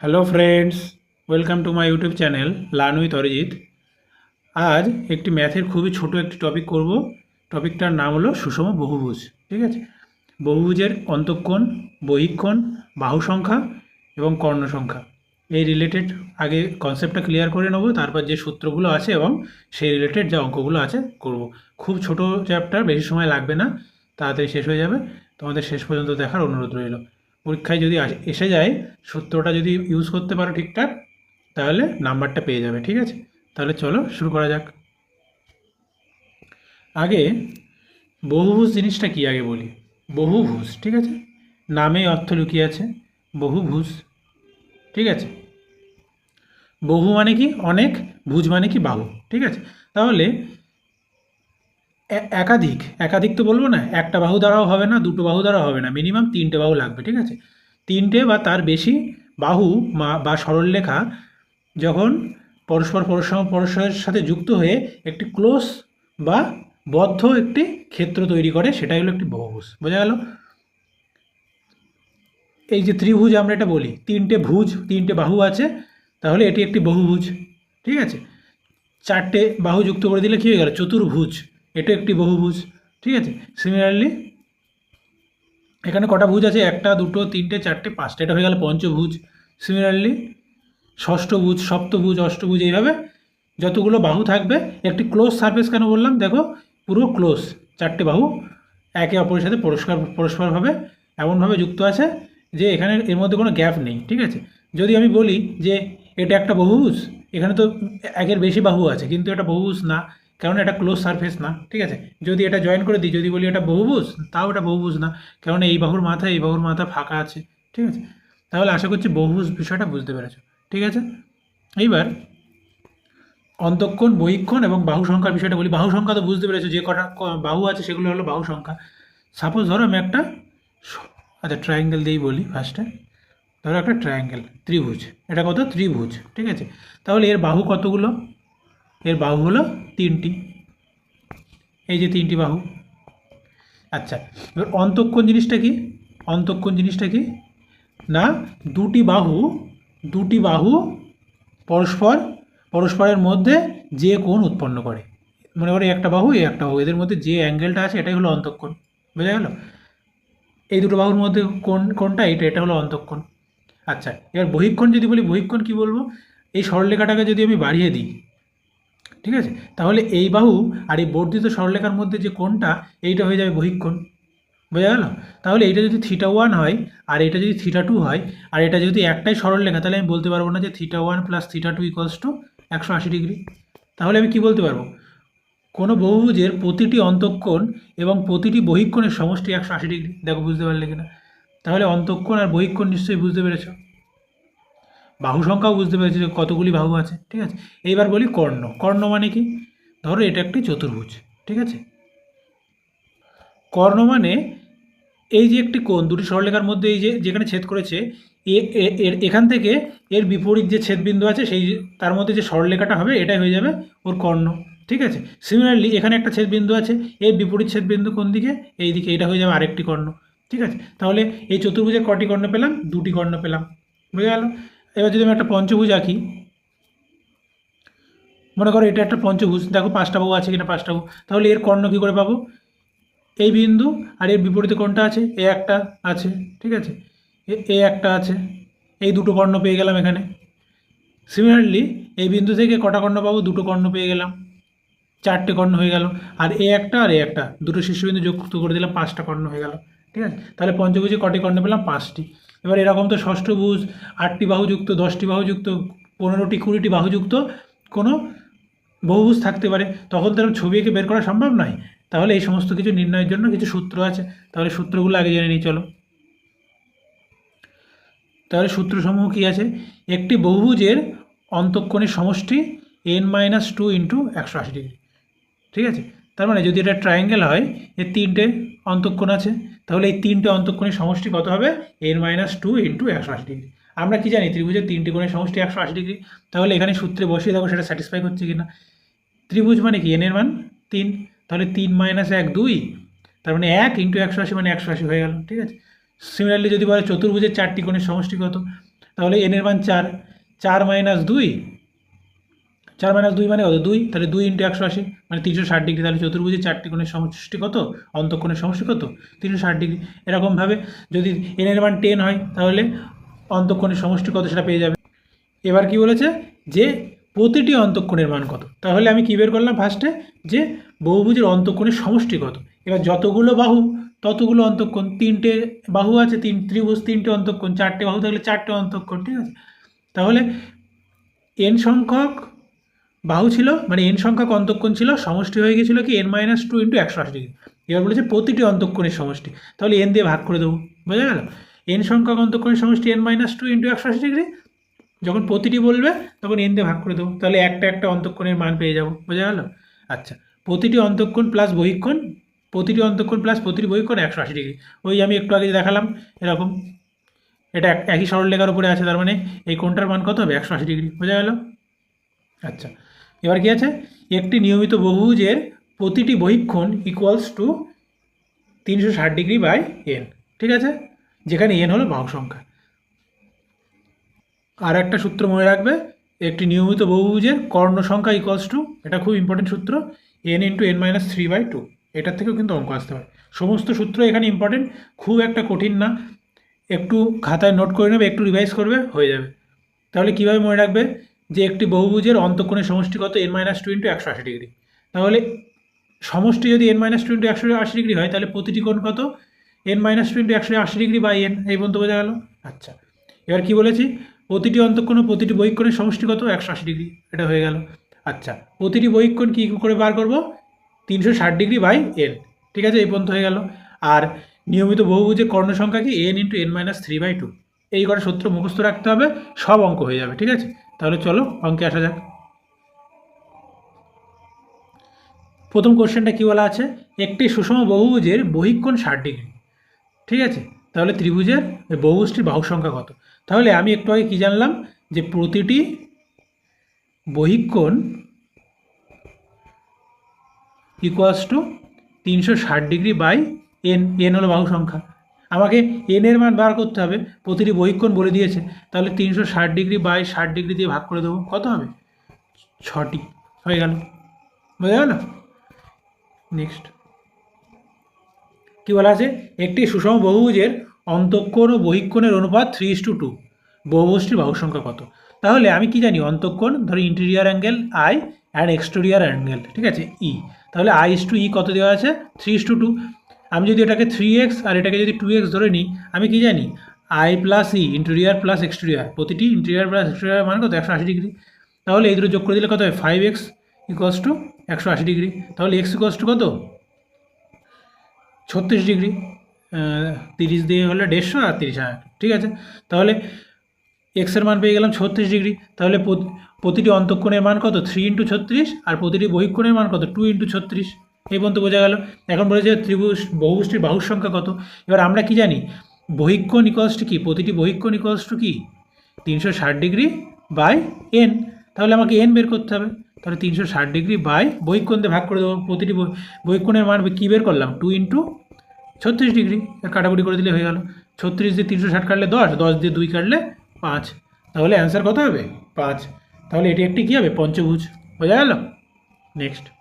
Hello friends welcome to my YouTube channel learn with Arijit আজ একটি ম্যাথের খুবই ছোট একটি টপিক করব। টপিকটার নাম হলো সুষম বহুভুজ, ঠিক আছে? বহুভুজের অন্তঃকোণ বহিক্ষণ বাহু সংখ্যা এবং কর্ণ সংখ্যা। এই রিলেটেড আগে কনসেপ্টটা ক্লিয়ার করে নেব, তারপর যে সূত্রগুলো আছে এবং সেই রিলেটেড যে অঙ্কগুলো আছে করব। খুব ছোট চ্যাপ্টার বেশি সময় লাগবে না, তাড়াতাড়ি শেষ হয়ে যাবে। তোমাদের শেষ পর্যন্ত দেখার অনুরোধ রইল। পরীক্ষায় যদি এসে যায়, সূত্রটা যদি ইউজ করতে পারো ঠিকঠাক, তাহলে নাম্বারটা পেয়ে যাবে, ঠিক আছে? তাহলে চলো শুরু করা যাক। আগে বহুভুজ জিনিসটা কি আগে বলি? বহুভুজ, ঠিক আছে? নামে অর্থ লুকিয়ে আছে, বহুভুজ, ঠিক আছে? বহু মানে কি? অনেক, ভুজ মানে কি? বাহু, ঠিক আছে? তাহলে একাধিক একাধিক তো বলব না, একটা বাহু দ্বারাও হবে না, দুটো বাহু দ্বারাও হবে না মিনিমাম তিনটে বাহু লাগবে, ঠিক আছে? তিনটে বা তার বেশি বাহু বা সরলরেখা যখন পরস্পর পরস্পর পরস্পরের সাথে যুক্ত হয়ে একটি ক্লোজ বা বদ্ধ একটি ক্ষেত্র তৈরি করে, সেটাই হলো একটি বহুভুজ, বোঝা গেল? এই যে ত্রিভুজ আমরা এটা বলি, তিনটে ভুজ, তিনটে বাহু আছে, তাহলে এটি একটি বহুভুজ, ঠিক আছে? চারটে বাহু যুক্ত করে দিলে কী হয়ে গেল? চতুর্ভুজ। এটা একটি বহুভুজ, ঠিক আছে? সিমিলারলি এখানে কটা ভুজ আছে? একটা, দুটো, তিনটে, চারটে, পাঁচটা। এটা হয়ে গেল পঞ্চভুজ। সিমিলারলি ষষ্ঠভুজ সপ্তভুজ, অষ্টভুজ, এইভাবে যতগুলো বাহু থাকবে, একটি ক্লোজ সারফেস কেন বললাম? দেখো, পুরো ক্লোজ চারটে বাহু একে অপরের সাথে পরস্পর, পরস্পরভাবে এমনভাবে যুক্ত আছে যে এখানে এর মধ্যে কোনো গ্যাপ নেই, ঠিক আছে? যদি আমি বলি যে এটা একটা বহুভুজ, এখানে তো একের বেশি বাহু আছে, কিন্তু এটা বহুভুজ না। কারণ এটা ক্লোজ সারফেস না, ঠিক আছে? যদি এটা জয়েন করে দিই, যদি বলি এটা বহুভুজ, তাও এটা বহুভুজ না, কারণ এই বাহুর মাথা, এই বাহুর মাথা ফাঁকা আছে, ঠিক আছে? তাহলে আশা করছি বহুভুজ বিষয়টা বুঝতে পেরেছ, ঠিক আছে? এইবার অন্তক্ষণ বহিক্ষণ এবং বাহু সংখ্যার বিষয়টা বলি। বাহু সংখ্যা তো বুঝতে পেরেছ, যে কটা বাহু আছে সেগুলো হলো বাহু সংখ্যা। সাপোজ ধরো আমি একটা আচ্ছা ট্রায়াঙ্গেল দিয়েই বলি ফার্স্টে ধরো একটা ট্রায়াঙ্গেল ত্রিভুজ, এটা কত? ত্রিভুজ, ঠিক আছে? তাহলে এর বাহু কতগুলো? এর বাহু হলো তিনটি। এই যে তিনটি বাহু। আচ্ছা এবার অন্তঃক্ষণ জিনিসটা কি? অন্তঃক্ষণ জিনিসটা কি? না, দুটি বাহু দুটি বাহু পরস্পর, পরস্পরের মধ্যে যে কোণ উৎপন্ন করে। মনে করে একটা বাহু এই একটা বাহু, এদের মধ্যে যে অ্যাঙ্গেলটা আছে এটাই হলো অন্তঃক্ষণ বোঝা গেল? এই দুটো বাহুর মধ্যে কোন কোনটা এটা এটা হলো অন্তঃক্ষণ আচ্ছা এবার বহিক্ষণ যদি বলি বহিক্ষণ কি বলব? এই সরলরেখাটাকে যদি আমি বাড়িয়ে দিই ঠিক আছে? তাহলে এই বাহু আর এই বর্ধিত সরলরেখার মধ্যে যে কোণটা, এইটা হয়ে যাবে বহিক্ষণ। বোঝা গেল? তাহলে এইটা যদি থিটা ওয়ান হয় আর এটা যদি থিটা টু হয়, আর এটা যদি একটাই সরলরেখা, তাহলে আমি বলতে পারব না যে theta one plus theta two equals to একশো আশি ডিগ্রি তাহলে আমি কি বলতে পারব? কোনো বহুভুজের প্রতিটি অন্তঃকোণ এবং প্রতিটি বহিক্ষণের সমষ্টি একশো আশি ডিগ্রি দেখো, বুঝতে পারলে কিনা? তাহলে অন্তঃকোণ আর বহিক্ষণ নিশ্চয়ই বুঝতে পেরেছ। বাহু সংখ্যাও বুঝতে পেরেছি যে কতগুলি বাহু আছে, ঠিক আছে? এইবার বলি কর্ণ। কর্ণ মানে কি? ধরো এটা একটি চতুর্ভুজ, ঠিক আছে? কর্ণ মানে এই যে একটি কোণ, দুটি সরলরেখার মধ্যে এই যে যেখানে ছেদ করেছে এর, এখান থেকে এর বিপরীত যে ছেদবিন্দু আছে, সেই তার মধ্যে যে সরলরেখাটা হবে, এটাই হয়ে যাবে ওর কর্ণ, ঠিক আছে? সিমিলারলি এখানে একটা ছেদবিন্দু আছে, এর বিপরীত ছেদবিন্দু কোন দিকে? এই দিকে, এটা হয়ে যাবে আরেকটি কর্ণ, ঠিক আছে? তাহলে এই চতুর্ভুজের কটি কর্ণ পেলাম? দুটি কর্ণ পেলাম, বুঝে গেল? এবার যদি আমি একটা পঞ্চভুজ আঁকি, মনে করো এটা একটা পঞ্চভুজ, দেখো পাঁচটা বাহু আছে কিনা পাঁচটা বাহু, তাহলে এর কর্ণ কী করে পাবো? এই বিন্দু আর এর বিপরীতে কোনটা আছে? এ একটা আছে, ঠিক আছে? এ- একটা আছে, এই দুটো কর্ণ পেয়ে গেলাম এখানে। সিমিলারলি এই বিন্দু থেকে কটা কর্ণ পাবো? দুটো কর্ণ পেয়ে গেলাম। চারটে কর্ণ হয়ে গেল। আর এ একটা আর এ একটা, দুটো শীর্ষবিন্দু যুক্ত করে দিলাম, পাঁচটা কর্ণ হয়ে গেল, ঠিক আছে? তাহলে পঞ্চভুজে কটি কর্ণ পেলাম? পাঁচটি। এবার এরকম তো ষষ্ঠভুজ আটটি বাহুযুক্ত, দশটি বাহুযুক্ত, পনেরোটি, কুড়িটি বাহুযুক্ত কোনো বহুভুজ থাকতে পারে। তখন তো ছবি এঁকে বের করা সম্ভব নয়। তাহলে এই সমস্ত কিছু নির্ণয়ের জন্য কিছু সূত্র আছে। তাহলে সূত্রগুলো আগে জেনে নিই, চলো। তাহলে সূত্রসমূহ কী আছে? একটি বহুভুজের অন্তঃকোণের সমষ্টি এন মাইনাস টু ইন্টু একশো আশি ডিগ্রি। ঠিক আছে? তার মানে যদি এটা ট্রায়াঙ্গেল হয়, এর তিনটে অন্তঃকোণ আছে। তাহলে এই তিনটে অন্তঃকোণের সমষ্টি কত হবে? এন মাইনাস টু ইন্টু একশো আশি ডিগ্রি আমরা কি জানি? ত্রিভুজের তিনটি কোণের সমষ্টি একশো আশি ডিগ্রি তাহলে এখানে সূত্রে বসিয়ে দেখো সেটা স্যাটিসফাই করছে কি না ত্রিভুজ মানে কি? এনের মান তিন। তাহলে তিন মাইনাস এক দুই, তার মানে এক ইন্টু একশো আশি মানে একশো আশি হয়ে গেল, ঠিক আছে? সিমিলারলি যদি বলে চতুর্ভুজের চারটি কোণের সমষ্টি কত? তাহলে এনের মান চার। চার মাইনাস দুই চার মাইনাস দুই মানে কত? দুই? তাহলে দুই ইন্টু একশো আশি। মানে তিনশো ষাট ডিগ্রি তাহলে চতুর্ভুজে চারটি কোণের সমষ্টি কত? অন্তঃকোণের সমষ্টি কত? তিনশো ষাট ডিগ্রি এরকমভাবে যদি এনের মান টেন হয়, তাহলে অন্তঃকোণের সমষ্টি কত সেটা পেয়ে যাবে? এবার কি বলেছে? যে প্রতিটি অন্তঃকোণের মান কত? তাহলে আমি কী বের করলাম ফার্স্টে যে বহুভুজের অন্তঃকোণের সমষ্টি কত? এবার যতগুলো বাহু, ততগুলো অন্তঃকোণ। তিনটে বাহু আছে, তিন ত্রিভুজ, তিনটে অন্তঃকোণ। চারটে বাহু থাকলে চারটে অন্তঃকোণ, ঠিক আছে? তাহলে এন সংখ্যক বাহু ছিল মানে এন সংখ্যক অন্তঃকোণ ছিল, সমষ্টি হয়ে গেছিল কি এন মাইনাস টু ইন্টু একশো আশি ডিগ্রি এবার বলেছে প্রতিটি অন্তঃকোণের সমষ্টি। তাহলে এন দিয়ে ভাগ করে দেবো। বোঝা গেল? এন সংখ্যক অন্তঃকোণের সমষ্টি এন মাইনাস টু ইন্টু একশো আশি ডিগ্রি যখন প্রতিটি বলবে, তখন এন দিয়ে ভাগ করে দেবো। তাহলে একটা একটা অন্তঃকোণের মান পেয়ে যাব। বোঝা গেল? আচ্ছা প্রতিটি অন্তঃকোণ প্লাস বহিক্ষণ প্রতিটি অন্তঃকোণ প্লাস প্রতিটি বহিক্ষণ একশো আশি ডিগ্রি ওই আমি একটু আগে দেখালাম, এরকম। এটা এক- একই সরলরেখার উপরে আছে, তার মানে এই কোণটার মান কত হবে? একশো আশি ডিগ্রি বোঝা গেল? আচ্ছা এবার কী আছে? একটি নিয়মিত বহুভুজের প্রতিটি বহিক্ষণ ইকুয়ালস টু তিনশো ষাট ডিগ্রি বাই এন ঠিক আছে? যেখানে এন হলো বাহু সংখ্যা। আর একটা সূত্র মনে রাখবে, একটি নিয়মিত বহুভুজের কর্ণ সংখ্যা ইকুয়ালস টু এটা খুব ইম্পর্টেন্ট সূত্র n into n minus three by two এটার থেকেও কিন্তু অঙ্ক আসতে পারে। সমস্ত সূত্র এখানে ইম্পর্টেন্ট খুব একটা কঠিন না, একটু খাতায় নোট করে নেবে, একটু রিভাইজ করবে, হয়ে যাবে। তাহলে কীভাবে মনে রাখবে? যে একটি বহুভুজের অন্তঃকোণের সমষ্টি কত এন মাইনাস টু ইন্টু একশো আশি ডিগ্রি তাহলে সমষ্টি যদি এন মাইনাস টু ইন্টু একশো আশি ডিগ্রি হয়, তাহলে প্রতিটি কোণ কত? এন মাইনাস টু ইন্টু একশো আশি ডিগ্রি বাই এন এই পর্যন্ত বোঝা গেল? আচ্ছা এবার কি বলেছি? প্রতিটি অন্তঃকোণ প্রতিটি বহিক্ষণের সমষ্টি কত একশো আশি ডিগ্রি এটা হয়ে গেল। আচ্ছা প্রতিটি বহিক্ষণ কী করে বার করব? তিনশো ষাট ডিগ্রি বাই এন ঠিক আছে? এই পর্যন্ত হয়ে গেল। আর নিয়মিত বহুভুজের কর্ণ সংখ্যা কি? N into n minus three by two এই কটা সূত্র মুখস্থ রাখতে হবে, সব অঙ্ক হয়ে যাবে, ঠিক আছে? তাহলে চলো অঙ্কে আসা যাক। প্রথম কোশ্চেনটা কী বলা আছে? একটি সুষম বহুভুজের বহিক্ষণ ষাট ডিগ্রি। ঠিক আছে? তাহলে ত্রিভুজের বহুভুজটির বাহু সংখ্যা কত? তাহলে আমি একটু আগে কী জানলাম যে প্রতিটি বহিক্ষণ ইকুয়ালস টু তিনশো ষাট ডিগ্রি বাই এন এন হলো বাহু সংখ্যা আমাকে এন এর মান বার করতে হবে, প্রতিটি বহিক্ষণ বলে দিয়েছে, তাহলে তিনশো ষাট ডিগ্রি বাই ষাট ডিগ্রি দিয়ে ভাগ করে দেবো, কত হবে? ছটি, হয়ে গেল, বোঝা গেল? নেক্সট কী বলা আছে? একটি সুষম বহুভুজের অন্তঃকোণ ও বহিক্ষণের অনুপাত থ্রি ইস টু টু বহুভুজটির বাহু সংখ্যা কত? তাহলে আমি কি জানি? অন্তঃকোণ, ধরো interior angle I and exterior angle ঠিক আছে? ই তাহলে আই ইস টু ই কত দেওয়া আছে? থ্রি ইস টু টু আমি যদি এটাকে থ্রি এক্স আর এটাকে যদি টু এক্স ধরে নিই, আমি কি জানি? I plus E interior plus exterior প্রতিটি ইন্টেরিয়ার প্লাস এক্সটেরিয়ার মান কত? একশো আশি ডিগ্রি। তাহলে এই দুটো যোগ করে দিলে কত হয়? ফাইভ এক্স ইকোয়াস টু একশো আশি ডিগ্রি। তাহলে এক্স ইকোয়াস টু কত? ছত্রিশ ডিগ্রি। তিরিশ দিয়ে হলে দেড়শো আর তিরিশ হ্যাঁ ঠিক আছে? তাহলে এক্সের মান পেয়ে গেলাম ছত্রিশ ডিগ্রি। তাহলে প্রতিটি অন্তঃকোণের মান কত? থ্রি ইন্টু ছত্রিশ আর প্রতিটি বহিক্ষণের মান কত? টু ইন্টু ছত্রিশ। এই পর্যন্ত বোঝা গেল। এখন বলেছে ত্রিভুজ বহুভুজটির বাহুর সংখ্যা কত? এবার আমরা কি জানি? বহিক্ষণ ইকোয়ালস টু কি? প্রতিটি বহিক্ষণ ইকোয়ালস টু কি? তিনশো ষাট ডিগ্রি বাই এন তাহলে আমাকে এন বের করতে হবে। তাহলে তিনশো ষাট ডিগ্রি বাই বহিক্ষণ দিয়ে ভাগ করে দেবো। প্রতিটি বহি- বহিক্ষণের মান কী বের করলাম? টু ইন্টু ছত্রিশ ডিগ্রি। কাটাকুটি করে দিলে হয়ে গেল। ছত্রিশ দিয়ে তিনশো ষাট কাটলে দশ দশ দিয়ে দুই কাটলে পাঁচ। তাহলে অ্যান্সার কত হবে? পাঁচ। তাহলে এটি একটি কী হবে? পঞ্চভুজ। বোঝা গেল? নেক্সট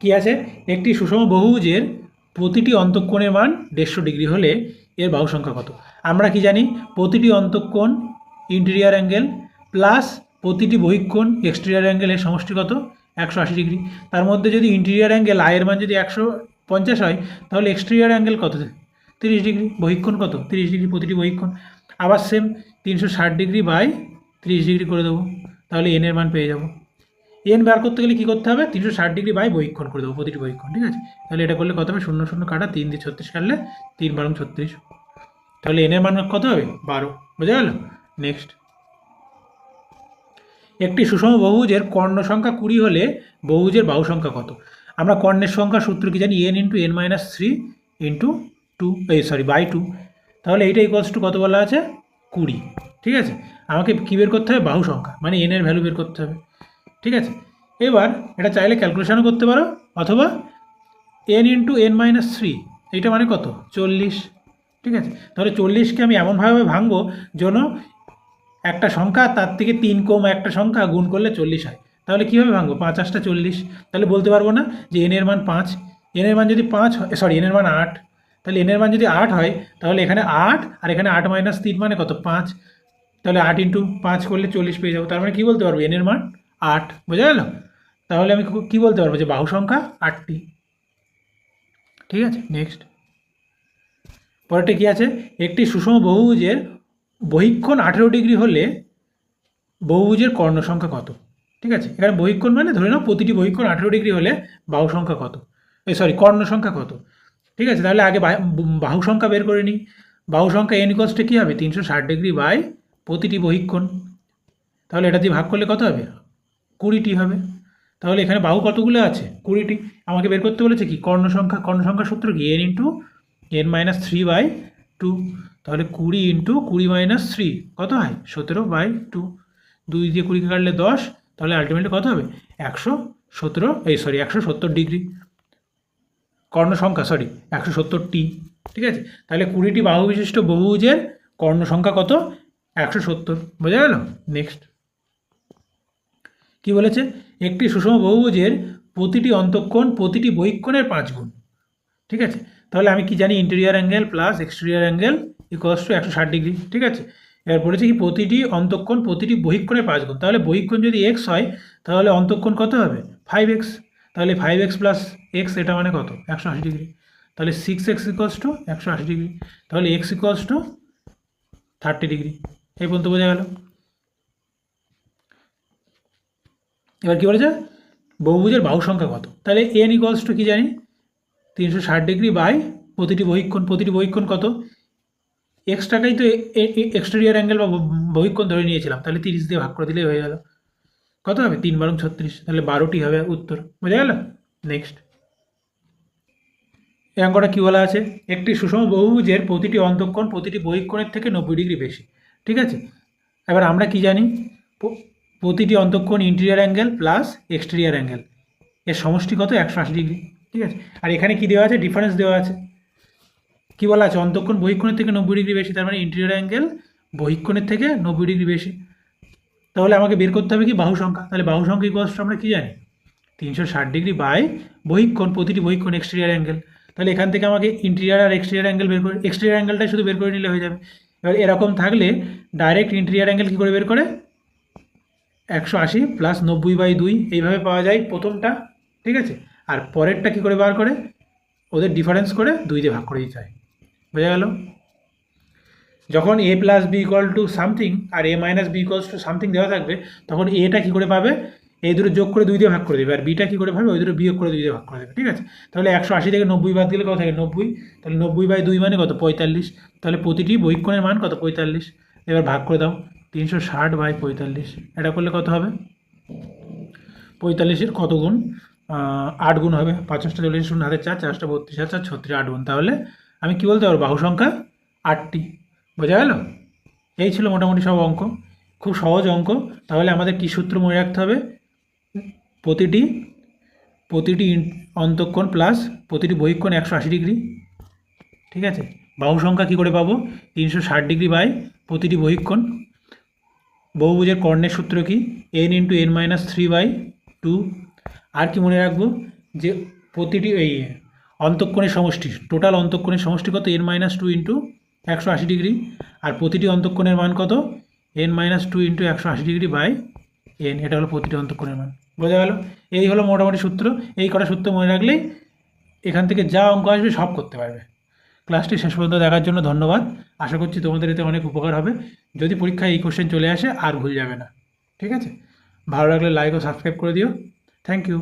কি আছে? একটি সুষম বহুভুজের প্রতিটি অন্তঃকোণের মান দেড়শো ডিগ্রি হলে এর বাহু সংখ্যা কত? আমরা কি জানি? প্রতিটি অন্তঃকোণ ইন্টেরিয়ার অ্যাঙ্গেল প্লাস প্রতিটি বহিক্ষণ এক্সটেরিয়ার অ্যাঙ্গেলের সমষ্টি কত? একশো আশি ডিগ্রি। তার মধ্যে যদি ইন্টেরিয়ার অ্যাঙ্গেল আয়ের মান যদি একশো পঞ্চাশ হয়, তাহলে এক্সটেরিয়ার অ্যাঙ্গেল কত? তিরিশ ডিগ্রি। বহিক্ষণ কত? তিরিশ ডিগ্রি প্রতিটি বহিক্ষণ আবার সেম তিনশো ষাট ডিগ্রি বাই তিরিশ ডিগ্রি করে দেবো। তাহলে এনের মান পেয়ে যাব। এন বার করতে গেলে কী করতে হবে? তিনশো ষাট ডিগ্রি বাই বহিক্ষণ করে দেবো, প্রতিটি বহিক্ষণ, ঠিক আছে? তাহলে এটা করলে কত হবে? শূন্য শূন্য কাটা, তিন দিয়ে ছত্রিশ কাটলে তিন বারং, ছত্রিশ। তাহলে এনের মান কত হবে? বারো। বোঝা গেল? নেক্সট একটি সুষম বহুজের কর্ণ সংখ্যা কুড়ি হলে বহুজের বাহু সংখ্যা কত? আমরা কর্ণের সংখ্যা সূত্র কি জানি? N into n minus three into two এই সরি বাই টু তাহলে এইটা ইকোয়ালস টু কত বলা আছে? কুড়ি। ঠিক আছে? আমাকে কী বের করতে হবে? বাহু সংখ্যা মানে এনের ভ্যালু বের করতে হবে। ঠিক আছে? এবার এটা চাইলে ক্যালকুলেশনও করতে পারো, অথবা n into n minus three এইটা মানে কত? চল্লিশ। ঠিক আছে? তাহলে চল্লিশকে আমি এমনভাবে ভাঙবো যেন একটা সংখ্যা তার থেকে তিন কম একটা সংখ্যা গুণ করলে চল্লিশ হয়। তাহলে কীভাবে ভাঙবো? পাঁচ আটটা চল্লিশ। তাহলে বলতে পারব না যে এনের মান পাঁচ। এনের মান যদি পাঁচ সরি এনের মান আট। তাহলে এনের মান যদি আট হয়, তাহলে এখানে আট আর এখানে আট মাইনাস তিন মানে কত? পাঁচ। তাহলে আট ইন্টু পাঁচ করলে চল্লিশ পেয়ে যাব। তার মানে কী বলতে পারব? এনের মান আট, বোঝা গেল? তাহলে আমি কী বলতে পারব যে বাহু সংখ্যা আটটি। ঠিক আছে নেক্সট পরেরটা কী আছে? একটি সুষম বহুভুজের বহিক্ষণ আঠেরো ডিগ্রি হলে বহুভুজের কর্ণ সংখ্যা কত? ঠিক আছে, এখানে বহিক্ষণ মানে ধরে নাও প্রতিটি বহিক্ষণ আঠেরো ডিগ্রি হলে বাহু সংখ্যা কত? এই সরি কর্ণ সংখ্যা কত? ঠিক আছে, তাহলে আগে বাহু সংখ্যা বের করে নিই। বাহু সংখ্যা এন ইকসটা কী হবে? তিনশো ষাট ডিগ্রি বাই প্রতিটি বহিক্ষণ তাহলে এটা দিয়ে ভাগ করলে কত হবে? কুড়িটি হবে। তাহলে এখানে বাহু কতগুলো আছে? কুড়িটি। আমাকে বের করতে বলেছে কি? কর্ণ সংখ্যা, কর্ণ সংখ্যার সূত্র কি? N into n minus three by two তাহলে কুড়ি ইন্টু কুড়ি মাইনাস থ্রি কত হয়? সতেরো বাই টু দুই দিয়ে কুড়িকে কাটলে দশ। তাহলে আলটিমেটলি কত হবে? একশো সতেরো, এই সরি একশো সত্তর ডিগ্রি কর্ণ সংখ্যা সরি একশো সত্তরটি ঠিক আছে? তাহলে কুড়িটি বাহু বিশিষ্ট বহুভুজের কর্ণ সংখ্যা কত? একশো সত্তর। বোঝা গেল? নেক্সট কি বলেছে? একটি সুষম বহুভুজের প্রতিটি অন্তঃকোণ, প্রতিটি বহিক্ষণের পাঁচ গুণ। ঠিক আছে? তাহলে আমি কি জানি? Interior angle plus exterior angle equals to একশো ষাট ডিগ্রি ঠিক আছে? এবার বলেছে কি, প্রতিটি অন্তঃকোণ, প্রতিটি বহিক্ষণের পাঁচ গুণ। তাহলে বহিক্ষণ যদি এক্স হয়, তাহলে অন্তঃকোণ কত হবে? ফাইভ এক্স তাহলে ফাইভ এক্স প্লাস এক্স এটা মানে কত? একশো আশি ডিগ্রি তাহলে সিক্স এক্স ইকোয়াস টু একশো আশি ডিগ্রি তাহলে x equals to thirty degree এই পর্যন্ত বোঝা গেল? এবার কী বলেছে? বহুভুজের বাহু সংখ্যা কত? তাহলে এন ইকোয়ালস টু কী জানি? তিনশো ষাট ডিগ্রি বাই প্রতিটি বহিক্ষণ প্রতিটি বহিক্ষণ কত? এক্সট্রাটাই তো এক্সটেরিয়ার অ্যাঙ্গেল বা বহিক্ষণ ধরে নিয়েছিলাম। তাহলে তিরিশ দিয়ে ভাগ করে দিলেই হয়ে গেল। কত হবে? তিন বারং ছত্রিশ। তাহলে বারোটি হবে উত্তর। বোঝা গেল? নেক্সট এই অঙ্কটা কী বলা আছে? একটি সুষম বহুভুজের প্রতিটি অন্তঃকোণ প্রতিটি বহিক্ষণের থেকে নব্বই ডিগ্রি বেশি। ঠিক আছে? এবার আমরা কি জানি? প্রতিটি অন্তঃকোণ interior angle plus exterior angle এর সমষ্টি কত? একশো আশি ডিগ্রি ঠিক আছে? আর এখানে কি দেওয়া আছে? ডিফারেন্স দেওয়া আছে। কি বলা আছে? অন্তঃকোণ বহিক্ষণের থেকে নব্বই ডিগ্রি বেশি, তার মানে ইন্টেরিয়ার অ্যাঙ্গেল বহিক্ষণের থেকে নব্বই ডিগ্রি বেশি। তাহলে আমাকে বের করতে হবে কি? বাহু সংখ্যা। তাহলে বাহু সংখ্যা ইকুয়ালসটা আমরা কী জানি? তিনশো ষাট ডিগ্রি বাই বহিক্ষণ প্রতিটি বহিক্ষণ এক্সটেরিয়ার অ্যাঙ্গেল তাহলে এখান থেকে আমাকে ইন্টেরিয়ার আর এক্সটেরিয়ার অ্যাঙ্গেল বের করে এক্সটেরিয়ার অ্যাঙ্গেলটাই শুধু বের করে নিলে হয়ে যাবে। এবার এরকম থাকলে ডাইরেক্ট ইন্টেরিয়ার অ্যাঙ্গেল কী করে বের করে? একশো আশি প্লাস নব্বই বাই দুই এইভাবে পাওয়া যায় প্রথমটা, ঠিক আছে? আর পরেরটা কী করে বার করে? ওদের ডিফারেন্স করে দুই দিয়ে ভাগ করে দিতে হয়। বোঝা গেল? যখন A plus B equal to something R A minus B equals to something দেওয়া থাকবে, তখন এটা কী করে পাবে? এই দুটো যোগ করে দুই দিয়ে ভাগ করে দেবে। আর বিটা কী করে পাবে? ওই দুটো বিয়োগ করে দুই দিয়ে ভাগ করে দেবে, ঠিক আছে? তাহলে একশো আশি থেকে নব্বই বাদ দিলে কত থাকে? নব্বই। তাহলে নব্বই বাই দুই মানে কত? পঁয়তাল্লিশ। তাহলে প্রতিটি বৈক্ষণের মান কত? পঁয়তাল্লিশ। এবার ভাগ করে দাও। তিনশো ষাট বাই পঁয়তাল্লিশ। এটা করলে কত হবে? পঁয়তাল্লিশের কত গুণ? আট গুণ হবে। পাঁচশটা চল্লিশ শূন্য হাতে চার চারশটা বত্রিশ হাজার ছত্রিশ, আট গুণ। তাহলে আমি কি বলতে পারব? বাহু সংখ্যা আটটি। বোঝা গেল? এই ছিল মোটামুটি সব অঙ্ক। খুব সহজ অঙ্ক। তাহলে আমাদের কী সূত্র মনে রাখতে হবে? প্রতিটি প্রতিটি অন্তঃকোণ প্লাস প্রতিটি বহিক্ষণ একশো আশি ডিগ্রি। ঠিক আছে? বাহু সংখ্যা কী করে পাবো? তিনশো ষাট ডিগ্রি বাই প্রতিটি বহিক্ষণ বহুভুজের কর্ণের সূত্র কি? N into n minus three by two আর কি মনে রাখব? যে প্রতিটি এই অন্তঃকোণের সমষ্টি টোটাল অন্তঃকোণের সমষ্টি কত? এন মাইনাস টু ইন্টু একশো আশি ডিগ্রি আর প্রতিটি অন্তঃকোণের মান কত? এন মাইনাস টু ইন্টু একশো আশি ডিগ্রি বাই এন এটা হলো প্রতিটি অন্তঃকোণের মান। বোঝা গেল? এই হলো মোটামুটি সূত্র। এই কটা সূত্র মনে রাখলেই এখান থেকে যা অঙ্ক আসবে সব করতে পারবে। ক্লাসটি শেষ পর্যন্ত দেখার জন্য ধন্যবাদ। আশা করছি তোমাদের এতে অনেক উপকার হবে। যদি পরীক্ষায় এই কোশ্চেন চলে আসে, আর ভুল যাবে না। ঠিক আছে? ভালো লাগলে লাইক ও সাবস্ক্রাইব করে দিও। Thank you